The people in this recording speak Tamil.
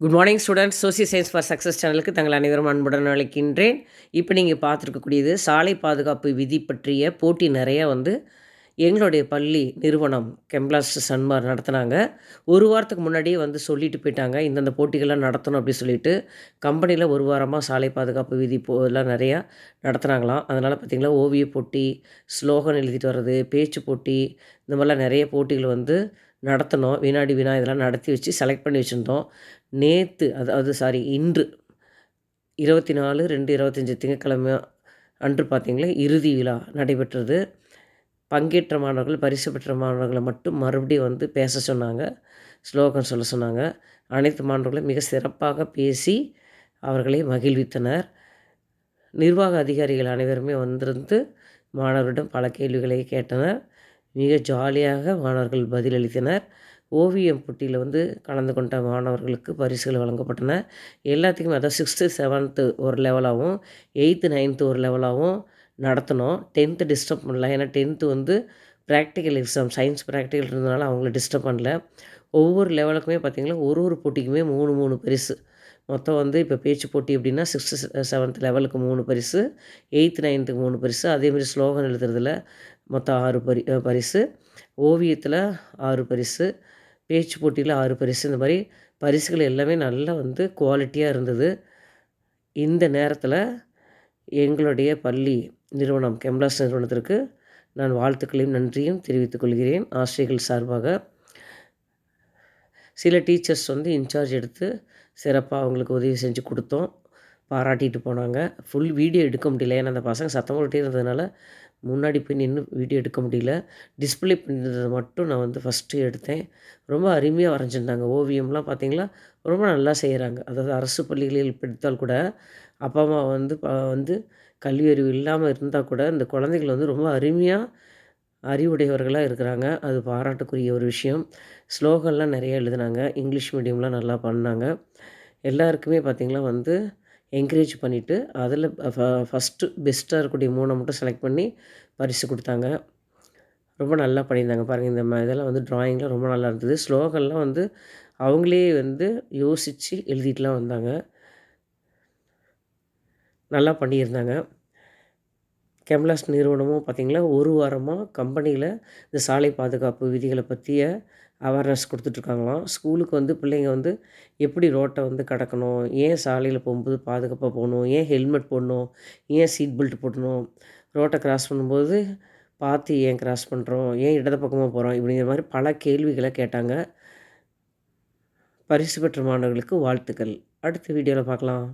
Good morning students social science for success சேனலுக்கு தங்கள் அனைவரும் அன்புடன் அழைக்கின்றேன். இப்போ நீங்கள் பார்த்துருக்கக்கூடியது சாலை பாதுகாப்பு விதி பற்றிய போட்டி நிறையா வந்து எங்களுடைய பள்ளி நிறுவனம் கெம்ப்ளாஸ் சன்மார் நடத்துனாங்க. ஒரு வாரத்துக்கு முன்னாடியே வந்து சொல்லிட்டு போயிட்டாங்க. இந்தந்த போட்டிகள்லாம் நடத்தணும் அப்படி சொல்லிட்டு கம்பெனியில் ஒரு வாரமாக சாலை பாதுகாப்பு விதி போ இதெல்லாம் நிறையா நடத்துனாங்களாம். அதனால் பார்த்திங்களா ஓவிய போட்டி ஸ்லோகன் எழுதிட்டு வர்றது பேச்சு போட்டி இந்த மாதிரிலாம் நிறைய போட்டிகள் வந்து நடத்தினோம் வினாடி வினா இதெல்லாம் நடத்தி வச்சு செலக்ட் பண்ணி வச்சுருந்தோம். நேற்று அதாவது சாரி இன்று. இருபத்தி நாலு ரெண்டு இருபத்தஞ்சி திங்கக்கிழமை அன்று பார்த்திங்களா? இறுதி விழா நடைபெற்றது. பங்கேற்ற மாணவர்கள் பரிசு பெற்ற மாணவர்களை மட்டும் மறுபடியும் வந்து பேச சொன்னாங்க. ஸ்லோகன் சொல்ல சொன்னாங்க. அனைத்து மாணவர்களும் மிக சிறப்பாக பேசி அவர்களை மகிழ்வித்தனர். நிர்வாக அதிகாரிகள் அனைவருமே வந்திருந்து மாணவரிடம் பல கேள்விகளை கேட்டனர். மிக ஜாலியாக மாணவர்கள் பதிலளித்தனர். ஓவியம் போட்டியில் வந்து கலந்து கொண்ட மாணவர்களுக்கு பரிசுகள் வழங்கப்பட்டன. எல்லாத்துக்குமே அதாவது சிக்ஸ்த்து செவன்த்து ஒரு லெவலாகவும் எயித்து நைன்த்து ஒரு லெவலாகவும் நடத்தினோம். டென்த்து டிஸ்டர்ப் பண்ணல. ஏன்னா டென்த்து வந்து ப்ராக்டிக்கல் எக்ஸாம் சயின்ஸ் ப்ராக்டிக்கல் இருந்ததுனால அவங்கள டிஸ்டர்ப் பண்ணல. ஒவ்வொரு லெவலுக்குமே பார்த்திங்கன்னா ஒரு ஒரு போட்டிக்குமே மூணு மூணு பரிசு. மொத்தம் வந்து இப்போ பேச்சு போட்டி அப்படின்னா சிக்ஸ்த்து செவன்த் லெவலுக்கு மூணு பரிசு எயித்து நைன்த்துக்கு மூணு பரிசு. அதேமாதிரி ஸ்லோகன் எழுதுறதுல மொத்தம் ஆறு பரி பரிசு. ஓவியத்தில் ஆறு பரிசு. பேச்சு போட்டியில் ஆறு பரிசு. இந்த மாதிரி பரிசுகள் எல்லாமே நல்லா வந்து குவாலிட்டியாக இருந்தது. இந்த நேரத்தில் எங்களுடைய பள்ளி நிறுவனம் கெம்லாஸ் நிறுவனத்திற்கு நான் வாழ்த்துக்களையும் நன்றியும் தெரிவித்துக் கொள்கிறேன். ஆசிரியர்கள் சார்பாக சில டீச்சர்ஸ் வந்து இன்சார்ஜ் எடுத்து சிறப்பாக அவங்களுக்கு உதவி செஞ்சு கொடுத்தோம். பாராட்டிட்டு போனாங்க. ஃபுல் வீடியோ எடுக்க முடியல. ஏன்னா அந்த பசங்க சத்தம் போட்டே இருந்ததுனால முன்னாடி போய் நின்று வீடியோ எடுக்க முடியல. டிஸ்பிளே பண்ணுறதை மட்டும் நான் வந்து ஃபஸ்ட்டு எடுத்தேன். ரொம்ப அருமையாக வரைஞ்சிருந்தாங்க. ஓவியம்லாம் பார்த்திங்களா? ரொம்ப நல்லா செய்கிறாங்க அதாவது அரசு பள்ளிகளில் படித்தால் கூட அப்பா அம்மா வந்து வந்து கல்வி அறிவு இல்லாமல் இருந்தால் கூட இந்த குழந்தைகள் வந்து ரொம்ப அருமையாக அறிவுடையவர்களாக இருக்கிறாங்க. அது பாராட்டுக்குரிய ஒரு விஷயம். ஸ்லோகன்லாம் நிறைய எழுதுனாங்க. இங்கிலீஷ் மீடியம்லாம் நல்லா பண்ணாங்க. எல்லாருக்குமே பார்த்திங்கன்னா வந்து என்கரேஜ் பண்ணிவிட்டு அதில் ஃப ஃபஸ்ட்டு பெஸ்ட்டாக இருக்கக்கூடிய மூணை மட்டும் செலக்ட் பண்ணி பரிசு கொடுத்தாங்க. ரொம்ப நல்லா பண்ணியிருந்தாங்க பாருங்கள் இந்த ம இதெல்லாம் வந்து ட்ராயிங்லாம் ரொம்ப நல்லா இருந்தது. ஸ்லோகன்லாம் வந்து அவங்களே வந்து யோசித்து எழுதிட்டுலாம் வந்தாங்க. நல்லா பண்ணியிருந்தாங்க. கெம்லாஸ் நிறுவனமும் பார்த்திங்கன்னா ஒரு வாரமாக கம்பெனியில் இந்த சாலை பாதுகாப்பு விதிகளை பற்றிய அவேர்னஸ் கொடுத்துட்ருக்காங்களாம் ஸ்கூலுக்கு வந்து பிள்ளைங்க வந்து எப்படி ரோட்டை வந்து கடக்கணும் ஏன் சாலையில் போகும்போது பாதுகாப்பாக போகணும் ஏன் ஹெல்மெட் போடணும் ஏன் சீட் பெல்ட் போடணும் ரோட்டை கிராஸ் பண்ணும்போது பார்த்து ஏன் கிராஸ் பண்ணுறோம் ஏன் இடது பக்கமாக போகிறோம் இப்படிங்கிற மாதிரி பல கேள்விகளை கேட்டாங்க. பரிசு பெற்ற மாணவர்களுக்கு வாழ்த்துக்கள். அடுத்த வீடியோவில் பார்க்கலாம்.